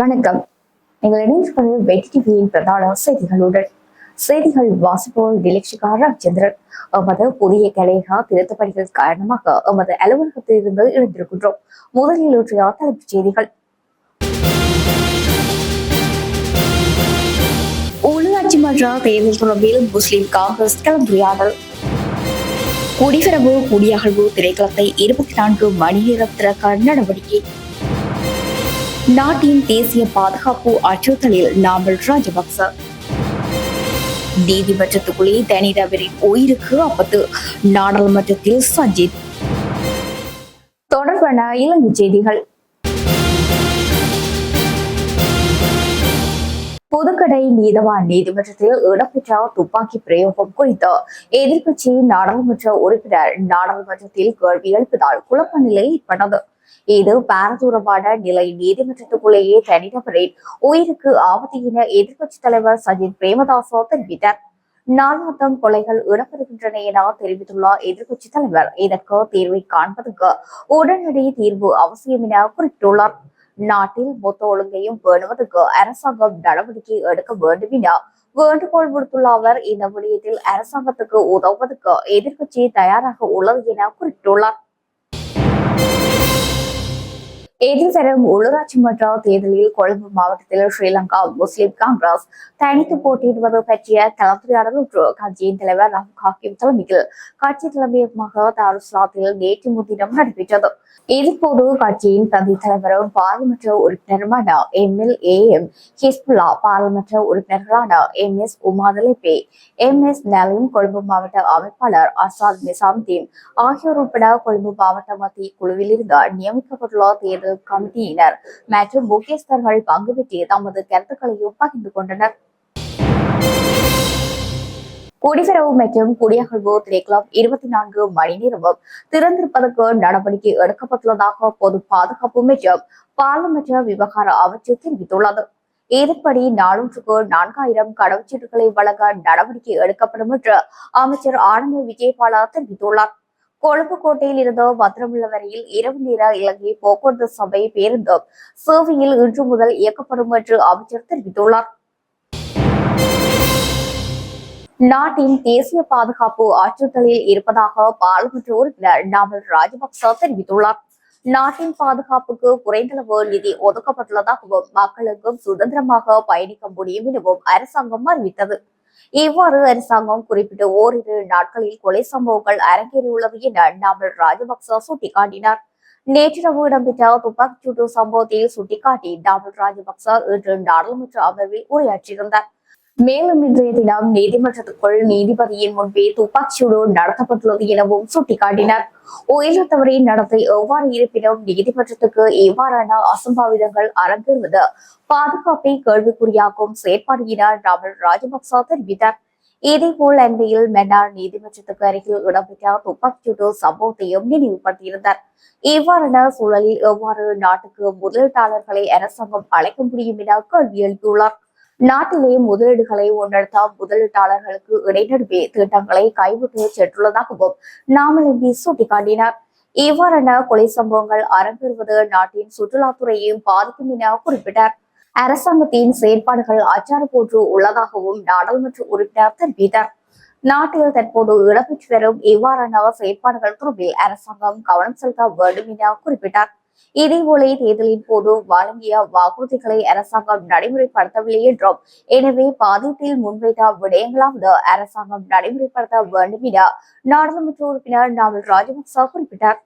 வணக்கம். நீங்கள் இணைந்திருப்பது வெற்றி டிவியின் பிரதான செய்திகளுடன். செய்திகள் வாசிப்போர் டிலக்ஷிகா ராஜேந்திரன். எமது புதிய கலைகா திருத்த பணிகள் காரணமாக எமது அலுவலகத்தில் இருந்து இணைந்திருக்கின்றோம். முதலில் ஒற்றையா தலைப்புச் செய்திகள். உள்ளாட்சி மன்ற தேர்தல் தொடர்பில் முஸ்லிம் காங்கிரஸ் கலந்துரையாடல். குடிபெறவு குடியகழ்வு திரைக்களத்தை இருபத்தி நான்கு மணி நேரம் திறக்க நடவடிக்கை. நாட்டின் தேசிய பாதுகாப்பு அச்சுறுத்தலில் நாமல் ராஜபக்ச. நீதிமன்றத்துக்குள்ளே தனிநபரின் உயிருக்கு ஆபத்து. நாடாளுமன்றத்தில் சஜித் தொடர்பான இலங்கை செய்திகள். புதுக்கடை நீதவான் நீதிமன்றத்தில் இடம்பெற்ற துப்பாக்கி பிரயோகம் குறித்து எதிர்கட்சி நாடாளுமன்ற உறுப்பினர் நாடாளுமன்றத்தில் கேள்வி எழுப்பதால் குழப்ப நிலை ஏற்பட்டது. இது பாரதூரமான நிலை நீதிமன்றத்துக்குள்ளேயே தனிநபரின் உயிருக்கு ஆபத்து என எதிர்க்கட்சி தலைவர் சஜித் பிரேமதாசா தெரிவித்தார். நாளாந்தம் கொலைகள் இடம்பெறுகின்றன என தெரிவித்துள்ள எதிர்க்கட்சி தலைவர். இதற்கு தீர்வை காண்பதற்கு உடனடி தீர்வு அவசியம் என குறிப்பிட்டுள்ளார். நாட்டில் மொத்த ஒழுங்கையும் பேணுவதற்கு அரசாங்கம் நடவடிக்கை எடுக்க வேண்டும் என வேண்டுகோள் விடுத்துள்ள அவர் இந்த விடயத்தில் அரசாங்கத்துக்கு உதவுவதற்கு எதிர்க்கட்சி தயாராக உள்ளது என குறிப்பிட்டுள்ளார். எதிர்வரும் உள்ளூராட்சி மன்ற தேர்தலில் கொழும்பு மாவட்டத்தில் ஸ்ரீலங்கா முஸ்லிம் காங்கிரஸ் தனித்து போட்டியிடுவது பற்றிய கலந்துரையாடல் ஒன்று. கட்சியின் தலைவர் ராகுல் காக்கி தலைமையில் கட்சி தலைமையகமாக தாருஸ்லாத்தில் நேற்று முன்தினம் நடைபெற்றது. இதுபோது கட்சியின் பிரதி தலைவரும் பாராளுமன்ற உறுப்பினருமான M L A M Hizbullah பாராளுமன்ற உறுப்பினர்களான M S Umathalibe M S Naleem Colombo மாவட்ட அமைப்பாளர் அசாத் நிசாம்தீன் ஆகியோர் உட்பட கொழும்பு மாவட்ட மத்திய குழுவில் இருந்து நியமிக்கப்பட்டுள்ள தேர்தல் கமிட்டியினர் மற்றும் முக்கியஸ்தர்கள் பங்குபெற்று தமது கருத்துக்களையும் பகிர்ந்து கொண்டனர். குடிவரவு மற்றும் குடியகழ்வு திணைக்களம் இருபத்தி நான்கு மணி நேரமும் திறந்திருப்பதற்கு நடவடிக்கை எடுக்கப்பட்டுள்ளதாக பொது பாதுகாப்பு மற்றும் பாராளுமன்ற விவகார அமைச்சு தெரிவித்துள்ளது. இதன்படி நானூற்றுக்கு நான்காயிரம் கடவுச்சீட்டுகளை வழங்க நடவடிக்கை எடுக்கப்படும் என்று அமைச்சர் ஆனந்த விஜயபாலா தெரிவித்துள்ளார். கொழும்பு கோட்டையில் இருந்து பத்திரமுள்ள வரையில் இரவு நேர இலங்கை போக்குவரத்து சபை பேருந்து சேவையில் இன்று முதல் இயக்கப்படும் என்று அமைச்சர் தெரிவித்துள்ளார். நாட்டின் தேசிய பாதுகாப்பு அச்சுறுத்தலில் இருப்பதாக பாராளுமன்ற உறுப்பினர் நாமல் ராஜபக்ச தெரிவித்துள்ளார். நாட்டின் பாதுகாப்புக்கு குறைந்தளவு நிதி ஒதுக்கப்பட்டுள்ளதாகவும் மக்களுக்கும் சுதந்திரமாக பயணிக்க முடியும் எனவும் அரசாங்கம் அறிவித்தது. இவ்வாறு அரசாங்கம் குறிப்பிட்ட ஓரிரு நாட்களில் கொலை சம்பவங்கள் அரங்கேறியுள்ளது என நாமல் ராஜபக்ச சுட்டிக்காட்டினார். நேற்றிரவு இடம்பெற்ற துப்பாக்கிச்சூட்டு சம்பவத்தை சுட்டிக்காட்டி நாமல் ராஜபக்ச இன்று நாடாளுமன்ற அமர்வில் உரையாற்றியிருந்தார். மேலும் இன்றைய தினம் நீதிமன்றத்துக்குள் நீதிபதியின் முன்பே துப்பாக்கிச்சூடு நடத்தப்பட்டுள்ளது எனவும் சுட்டிக்காட்டினார். உயிரிழந்தவரின் நடத்தை எவ்வாறு இருப்பினும் நீதிமன்றத்துக்கு இவ்வாறான அசம்பாவிதங்கள் அரங்கேறுவது பாதுகாப்பை கேள்விக்குறியாக்கும் செயற்பாடுகிறார் ராமல் ராஜபக்ச தெரிவித்தார். இதேபோல் அண்மையில் மென்னார் நீதிமன்றத்துக்கு அருகில் இடம்பெற்ற துப்பாக்கிச்சூடு சம்பவத்தையும் நினைவுபடுத்தியிருந்தார். இவ்வாறான சூழலில் எவ்வாறு நாட்டுக்கு முதலீட்டாளர்களை அரசாங்கம் அழைக்க முடியும் என கேள்வி எழுப்பியுள்ளார். நாட்டிலே முதலீடுகளை முன்னெடுத்த முதலீட்டாளர்களுக்கு இடைநடுவே திட்டங்களை கைவிட்டு சென்றுள்ளதாகவும் நாமல் எம்பி சுட்டிக்காட்டினார். இவ்வாறான கொலை சம்பவங்கள் அரங்கேறுவது நாட்டின் சுற்றுலாத்துறையையும் பாதிக்கும் என குறிப்பிட்டார். அரசாங்கத்தின் செயற்பாடுகள் அச்சாறு போன்று உள்ளதாகவும் நாடாளுமன்ற உறுப்பினர் தெரிவித்தார். நாட்டில் தற்போது இடம்பெற்று வரும் இவ்வாறான செயற்பாடுகள் தொடர்பில் அரசாங்கம் கவனம் செலுத்த வேண்டும் என குறிப்பிட்டார். இதேபோல தேர்தலின் போது வழங்கிய வாக்குறுதிகளை அரசாங்கம் நடைமுறைப்படுத்தவில்லை என்றும் எனவே பாதியத்தில் முன்வைத்த விடயங்களாவது அரசாங்கம் நடைமுறைப்படுத்த வேண்டும் என நாடாளுமன்ற உறுப்பினர் நாவல் ராஜபக்சா குறிப்பிட்டார்.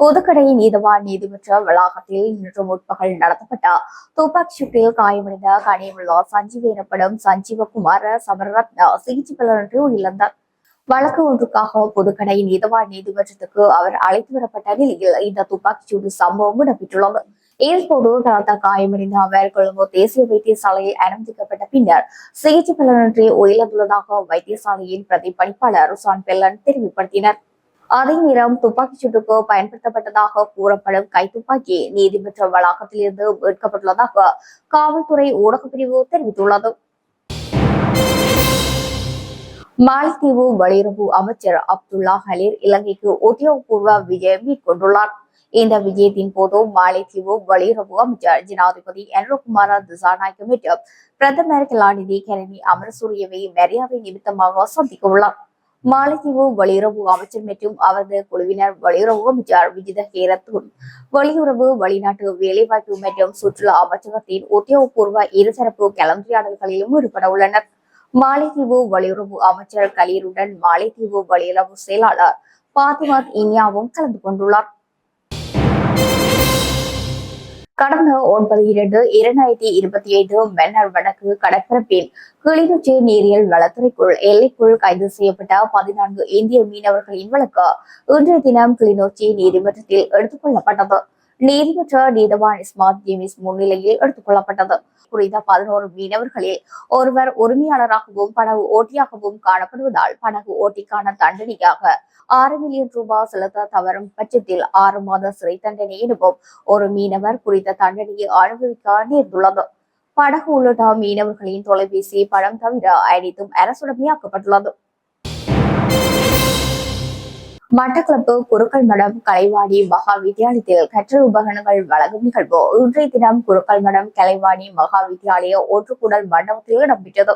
புதுக்கடை நீதவான் நீதிமன்ற வளாகத்தில் இன்று முற்பகல் நடத்தப்பட்ட துப்பாக்கி சூட்டில் காயமடைந்த கனிவுள்ள சஞ்சீவ் எனப்படும் சஞ்சீவகுமார சமரரத்ன சிகிச்சை பலனின்றி உயிரிழந்தார் வழக்கு ஒன்றுக்காக பொதுக்கடையின் நீதவான் நீதிமன்றத்துக்கு அவர் அழைத்து வரப்பட்ட நிலையில் இந்த துப்பாக்கிச்சூடு சம்பவம் இடம்பெற்றுள்ளது. இதன்போது பலத்த காயமடைந்த அவர் கொழும்பு தேசிய வைத்தியசாலையில் அனுமதிக்கப்பட்ட பின்னர் சிகிச்சை பலனின்றி உயிரிழந்துள்ளதாக வைத்தியசாலையின் பிரதி பணிப்பாளர் ருசான் பெல்லன் தெரிவிப்படுத்தினர். அதே நேரம் துப்பாக்கிச் சூட்டுக்கு பயன்படுத்தப்பட்டதாக கூறப்படும் கைத்துப்பாக்கி நீதிமன்ற வளாகத்திலிருந்து மீட்கப்பட்டுள்ளதாக காவல்துறை ஊடகப்பிரிவு தெரிவித்துள்ளது. மாலத்தீவு வெளியுறவு அமைச்சர் அப்துல்லா ஹலீர் இலங்கைக்கு உத்தியோகபூர்வ விஜயம் மேற்கொண்டுள்ளார். இந்த விஜயத்தின் போது மாலைத்தீவு வெளியுறவு அமைச்சர் ஜனாதிபதி என்ரோகுமார திசாநாயக்க மற்றும் பிரதமர் கலாநிதி கரணி அமரசூரியவை மரியாதை நிமித்தமாக சந்திக்க உள்ளார் மாலைத்தீவு வெளியுறவு அமைச்சர் மற்றும் அவரது குழுவினர் வெளியுறவு அமைச்சர் விஜித ஹேரத்தூன் வெளியுறவு வெளிநாட்டு வேலைவாய்ப்பு மற்றும் சுற்றுலா அமைச்சகத்தின் உத்தியோகபூர்வ இருதரப்பு கலந்துரையாடல்களிலும் ஈடுபட உள்ளனர் மாலைதீவு வெளியுறவு அமைச்சர் கலீருடன் மாலைதீவு வெளியுறவு செயலாளர் பாத்திமாத் இனியாவும் கலந்து கொண்டுள்ளார். கடந்த ஒன்பது இரண்டு இரண்டாயிரத்தி இருபத்தி ஐந்து மன்னர் வடக்கு கடற்பரப்பில் கிளிநொச்சி நீரியல் வளத்துறைக்குள் எல்லைக்குள் கைது செய்யப்பட்ட பதினான்கு இந்திய மீனவர்களின் வழக்கு இன்றைய தினம் கிளிநொச்சி நீதிமன்றத்தில் எடுத்துக் கொள்ளப்பட்டது. நீதிமன்ற நீதவான் இஸ்மாத் ஜிமிஸ் முன்னிலையில் எடுத்துக் கொள்ளப்பட்டது. குறித்த பதினோரு மீனவர்களில் ஒருவர் உரிமையாளராகவும் படகு ஓட்டியாகவும் காணப்படுவதால் படகு ஓட்டிக்கான தண்டனையாக ஆறு மில்லியன் ரூபாய் செலுத்த தவறும் பட்சத்தில் ஆறு மாத சிறை தண்டனை எனவும் ஒரு மீனவர் குறித்த தண்டனையை அனுபவிக்க நேர்ந்துள்ளது. படகு உள்ளிட்ட மீனவர்களின் தொலைபேசி படம் தவிர அனைத்தும் அரசுடமையாக்கப்பட்டுள்ளது. மட்டக்களப்பு குருக்கள் மடம் கலைவாணி மகா வித்தியாலயத்தில் கற்றல் உபகரணங்கள் வழங்கும் நிகழ்வு. இன்றைய தினம் குருக்கள் மடம் கலைவாணி மகா வித்தியாலய ஒற்றுக்குடல் மண்டபத்தில் இடம்பெற்றது.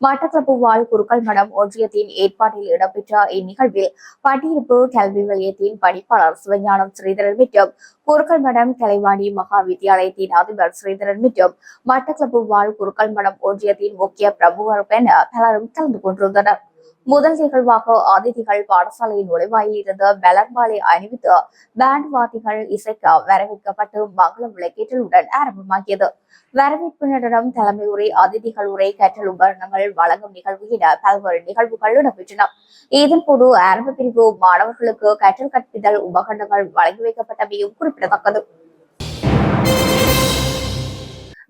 மட்டக்களப்பு வாழ் குருக்கள் மடம் ஒன்றியத்தின் ஏற்பாட்டில் இடம்பெற்ற இந்நிகழ்வில் பட்டியிருப்பு கல்வி வலயத்தின் பணிப்பாளர் சிவஞானம் ஸ்ரீதரன் மற்றும் குருக்கள் மடம் கலைவாணி மகா வித்தியாலயத்தின் அதிபர் ஸ்ரீதரன் மற்றும் மட்டக்களப்பு வாழ் குருக்கள் மடம் ஒன்றியத்தின் முக்கிய பிரமுகர் என பலரும் கலந்து கொண்டிருந்தனர். முதல் நிகழ்வாக அதிதிகள் பாடசாலையின் நுழைவாயில் இருந்து மலர் அணிவித்து பேண்ட் வாத்திகள் இசைக்க வரவேற்கப்பட்டு மங்கள விளக்கேற்றலுடன் ஆரம்பமாகியது. வரவேற்பு நடனம் தலைமை உரை அதிதிகள் உரை கற்றல் உபகரணங்கள் வழங்கும் நிகழ்வு என பல்வேறு நிகழ்வுகள் இடம்பெற்றன. இதன் போது ஆரம்ப பிரிவு மாணவர்களுக்கு கற்றல் கற்பித்தல் உபகரணங்கள் வழங்கி வைக்கப்பட்டமையும் குறிப்பிடத்தக்கது.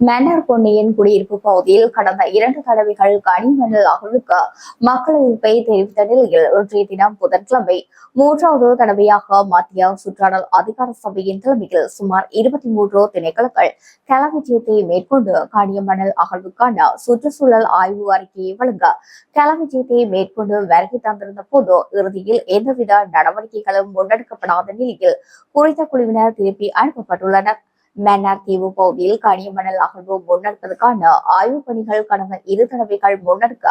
மன்னர் பொன்னியின் குடியிருப்பு பகுதியில் கடந்த இரண்டு தடவைகள் கனிமணல் அகழ்வுக்கு மக்கள் எதிர்ப்பை தெரிவித்த நிலையில் இன்றைய தினம் புதன்கிழமை மூன்றாவது தடவையாக மத்திய சுற்றாடல் அதிகார சபையின் தலைமையில் சுமார் இருபத்தி மூன்று திணைக்களங்கள் கலவிஜயத்தை மேற்கொண்டு கனிமணல் அகழ்வுக்கான சுற்றுச்சூழல் ஆய்வு அறிக்கையை வழங்க கலவிஜயத்தை மேற்கொண்டு வருகை தந்திருந்த போது இறுதியில் எந்தவித நடவடிக்கைகளும் முன்னெடுக்கப்படாத நிலையில் குறித்த குழுவினர் திருப்பி அனுப்பப்பட்டுள்ளனர். மன்னார் தீவு பகுதியில் கனிமணல் அகழ்வு முன்னெடுப்பதற்கான ஆய்வுப் பணிகள் கடந்த இரு தடவைகள் முன்னெடுக்க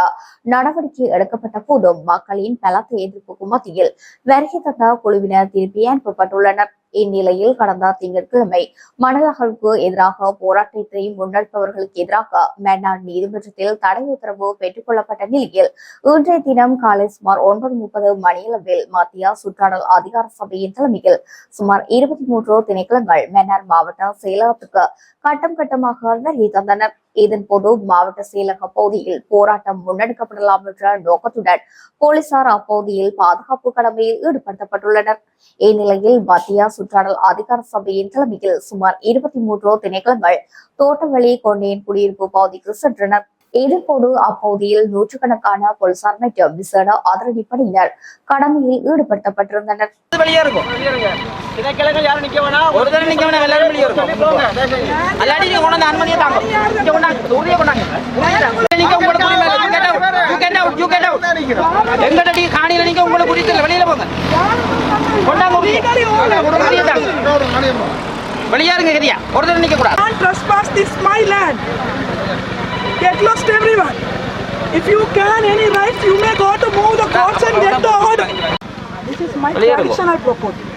நடவடிக்கை எடுக்கப்பட்ட போதும் மக்களின் பலத்த எதிர்ப்புக்கு மத்தியில் வருகை தந்த குழுவினர் திருப்பி அனுப்பப்பட்டுள்ளனர். இந்நிலையில் கடந்த திங்கட்கிழமை மணல் எதிராக போராட்டத்தை முன்னெடுப்பவர்களுக்கு எதிராக மன்னார் நீதிமன்றத்தில் தடை உத்தரவு பெற்றுக் கொள்ளப்பட்ட நிலையில் இன்றைய தினம் காலை சுமார் ஒன்பது முப்பது மணியளவில் மத்திய சுற்றாடல் அதிகார சபையின் தலைமையில் சுமார் இருபத்தி மூன்று திணைக்களங்கள் மேனார் மாவட்ட செயலகத்துக்கு கட்டம் கட்டமாக வருகை தந்தனர் இதன் போது மாவட்ட செயலக பகுதியில் போராட்டம் முன்னெடுக்கப்படலாம் என்ற நோக்கத்துடன் போலீசார் அப்பகுதியில் பாதுகாப்பு கடமையில் ஈடுபடுத்தப்பட்டுள்ளனர். இந்நிலையில் மத்திய சுற்றாடல் அதிகார சபையின் தலைமையில் சுமார் இருபத்தி மூன்று திணைக்களங்கள் தோட்டவழி கொண்டையின் குடியிருப்பு பகுதிக்கு சென்றனர். இதன்போது அப்பகுதியில் நூற்றுக்கணக்கான போலீசார் மற்றும் விசேட அதிரடிப்படையினர் கடமையில் ஈடுபடுத்தப்பட்டிருந்தனர். எங்கட காணியில நீங்க உங்களை குறித்து வெளியில போங்க கொண்டாங்க உறுதியை. உறுதியை தாங்க. வெளியே இருங்க கரியா ஒரு தடவை நிக்க கூடாது Get lost everyone. If you can any rights, you may go to move the courts and get the order. This is my traditional proposal.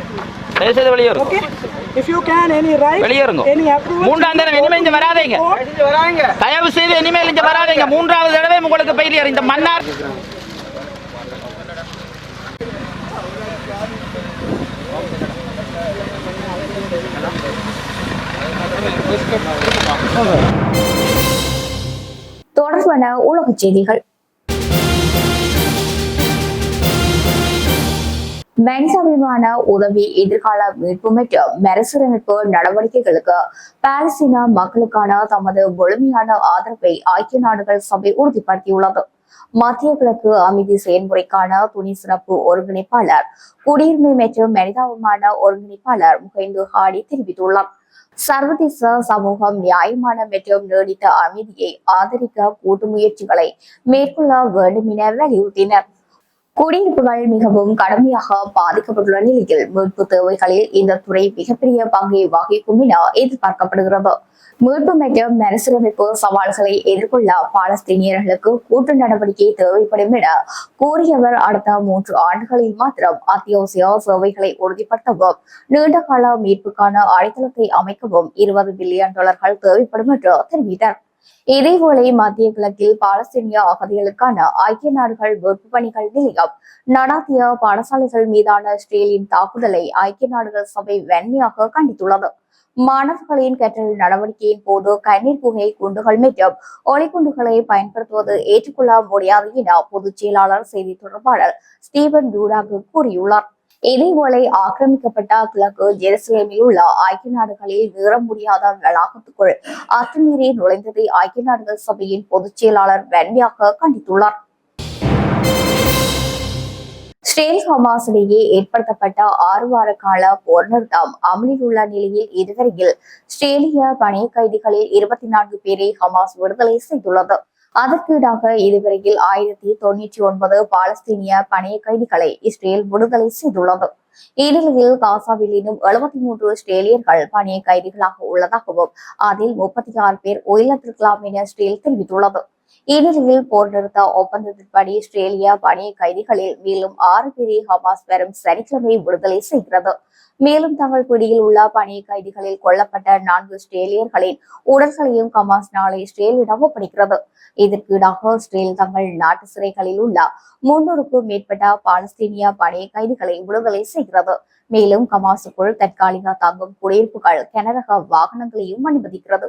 Okay? மூன்றாம் தடவை இங்க வராதீங்க தயவு செய்து இனிமேல் இங்க வராதீங்க மூன்றாவது தடவை உங்களுக்கு பெயிலியர் இந்த மன்னார் தொடர்பான உலக செய்திகள். மனிதாபிமான உதவி எதிர்கால மீட்பு மற்றும் மறுசீரமைப்பு நடவடிக்கைகளுக்கு பாலஸ்தீன மக்களுக்கான தமது முழுமையான ஆதரவை ஐக்கிய நாடுகள் சபை உறுதிப்படுத்தியுள்ளது. மத்திய கிழக்கு அமைதி செயல்முறைக்கான துணை சிறப்பு ஒருங்கிணைப்பாளர் குடியுரிமை மற்றும் மனிதாபிமான ஒருங்கிணைப்பாளர் முகைந்து ஹாடி தெரிவித்துள்ளார். சர்வதேச சமூகம் நியாயமான மற்றும் நீடித்த அமைதியை ஆதரிக்க கூட்டு முயற்சிகளை மேற்கொள்ள வேண்டும் என வலியுறுத்தினர். குடியிருப்புகள் மிகவும் கடுமையாக பாதிக்கப்பட்டுள்ள நிலையில் மீட்பு தேவைகளில் இந்த துறை மிகப்பெரிய பங்கை வகிக்கும் என எதிர்பார்க்கப்படுகிறது. மீட்பு மற்றும் மறுசீரமைப்பு சவால்களை எதிர்கொள்ள பாலஸ்தீனியர்களுக்கு கூட்டு நடவடிக்கை தேவைப்படும் என கூறியவர் அடுத்த மூன்று ஆண்டுகளில் மாத்திரம் அத்தியாவசிய சேவைகளை உறுதிப்படுத்தவும் நீண்டகால மீட்புக்கான அடித்தளத்தை அமைக்கவும் இருபது பில்லியன் டாலர்கள் தேவைப்படும் என்று தெரிவித்தார். இதேவேளை மத்திய கிழக்கில் பாலஸ்தீனிய அகதிகளுக்கான ஐக்கிய நாடுகள் வெப்பு பணிகள் நிலையம். நடாத்திய பாடசாலைகள் மீதான இஸ்ரேலின் தாக்குதலை ஐக்கிய நாடுகள் சபை வன்மையாக கண்டித்துள்ளது. மாணவர்களின் கற்றல் நடவடிக்கையின் போது கண்ணீர் புகை குண்டுகள் மற்றும் ஒளிக்குண்டுகளை பயன்படுத்துவது ஏற்றுக்கொள்ள முடியாது என பொதுச் செயலாளர் செய்தி தொடர்பாளர் ஸ்டீவன் டூடாக் கூறியுள்ளார். இதேவேளை ஆக்கிரமிக்கப்பட்ட கிழக்கு ஜெருசலேமில் உள்ள ஐக்கிய நாடுகளில் நிற முடியாத வளாகத்துக்குள் அத்துமீறி நுழைந்ததை ஐக்கிய நாடுகள் சபையின் பொதுச் செயலாளர் வன்மையாக கண்டித்துள்ளார். ஸ்ரேல் ஹமாஸ் இடையே ஏற்படுத்தப்பட்ட ஆறு வார கால போர் நிறுத்தம் அமலில் உள்ள நிலையில் இதுவரையில் ஸ்ரேலிய பணிய கைதிகளில் இருபத்தி நான்கு பேரை ஹமாஸ் விடுதலை செய்துள்ளது. அதற்கீடாக இதுவரையில் ஆயிரத்தி தொண்ணூற்றி ஒன்பது பாலஸ்தீனிய பணைய கைதிகளை இஸ்ரேல் விடுதலை செய்துள்ளது. இந்நிலையில் காசாவில் இன்னும் எழுபத்தி மூன்று இஸ்ரேலியர்கள் பணிய கைதிகளாக உள்ளதாகவும் அதில் முப்பத்தி ஆறு பேர் உயிரிழந்திருக்கலாம் என இஸ்ரேல் தெரிவித்துள்ளது. இந்நிலையில் போர் நிறுத்த ஒப்பந்தத்தின்படி இஸ்ரேலிய பணிய கைதிகளில் மேலும் ஆறு பேரை ஹமாஸ் வரும் சனிக்கிழமை விடுதலை செய்கிறது. மேலும் தங்கள் பிடியில் உள்ள பணிய கைதிகளில் கொல்லப்பட்ட நான்கு இஸ்ரேலியர்களின் உடல்களையும் ஹமாஸ் நாளை இஸ்ரேலிடம் ஒப்படைக்கிறது. இதற்கு ஈடாக இஸ்ரேல் தங்கள் நாட்டு சிறைகளில் உள்ள முன்னூறுக்கும் மேற்பட்ட பாலஸ்தீனிய பணிய கைதிகளை விடுதலை செய்கிறது. மேலும் கமாசுக்குள் தற்காலிக தங்கும் குடியிருப்புகள் கனரக வாகனங்களையும் அனுமதிக்கிறது.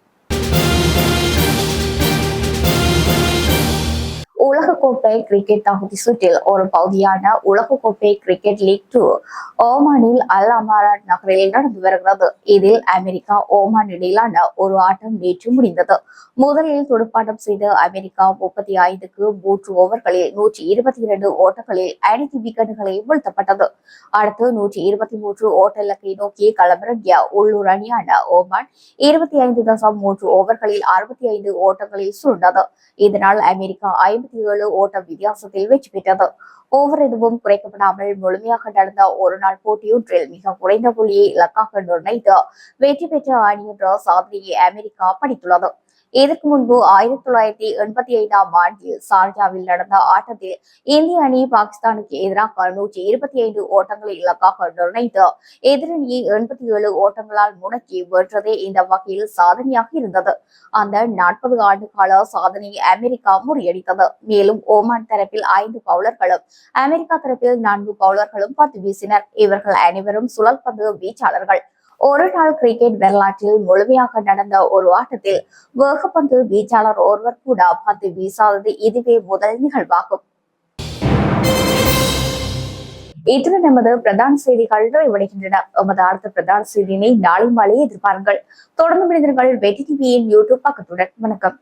உலகக்கோப்பை கிரிக்கெட் தகுதி சுற்றில் ஒரு பகுதியான உலகக்கோப்பை கிரிக்கெட் லீக் டூ ஓமானில் அல் அமாராட் நகரில் நடந்து வருகிறது. இதில் அமெரிக்கா ஓமான் இடையிலான ஒரு ஆட்டம் நேற்று முடிந்தது. முதலில் துடுப்பாட்டம் செய்த அமெரிக்கா முப்பத்தி ஐந்துக்கு மூன்று ஓவர்களில் நூற்றி இருபத்தி இரண்டு ஓட்டங்களில் ஐநூத்தி விக்கெட்டுகளை வீழ்த்தப்பட்டது. அடுத்து நூற்றி இருபத்தி மூன்று ஓட்ட இலக்கை நோக்கி களமிறங்கிய உள்ளூர் அணியான ஓமான் இருபத்தி ஐந்து தசம் மூன்று ஓவர்களில் அறுபத்தி ஐந்து ஓட்டங்களில் சுருண்டது. இதனால் அமெரிக்கா ஐம்பத்தி ஏழு ஓட்ட வித்தியாசத்தில் வெற்றி பெற்றது. ஓவர் எதுவும் குறைக்கப்படாமல் முழுமையாக நடந்த ஒரு நாள் போட்டியொன்றில் மிக குறைந்த புள்ளியை இலக்காக நிர்ணயித்து வெற்றி பெற்ற அணி என்ற சாதனையை அமெரிக்கா படித்துள்ளது. இதற்கு முன்பு ஆயிரத்தி தொள்ளாயிரத்தி எண்பத்தி ஐந்தாம் ஆண்டில் சார்ஜாவில் நடந்த ஆட்டத்தில் இந்திய அணி பாகிஸ்தானுக்கு எதிராக நூற்றி இருபத்தி ஐந்து ஓட்டங்களை இலக்காக நிர்ணயித்து எதிரணியை எண்பத்தி ஏழு ஓட்டங்களால் முடக்கி வென்றதே இந்த வகையில் சாதனையாக இருந்தது அந்த நாற்பது ஆண்டு கால சாதனையை அமெரிக்கா முறியடித்தது மேலும் ஓமான் தரப்பில் ஐந்து பவுலர்களும் அமெரிக்கா தரப்பில் நான்கு பவுலர்களும் பத்து வீசினர் இவர்கள் அனைவரும் சுழல் பந்து வீச்சாளர்கள் ஒரு நாள் கிரிக்கெட் வரலாற்றில் முழுமையாக நடந்த ஒரு ஆட்டத்தில் வேகப்பந்து வீச்சாளர் ஒருவர் கூட பந்து வீசாதது இதுவே முதல் நிகழ்வாகும். இத்துடன் நமது பிரதான செய்திகள் நிறைவடைகின்றன. எமது அடுத்த பிரதான செய்தியினை நாளை மாலை எதிர்பாருங்கள். தொடர்ந்து மனிதர்கள் வெற்றி டிவியின் யூடியூப் பக்கத்துடன். வணக்கம்.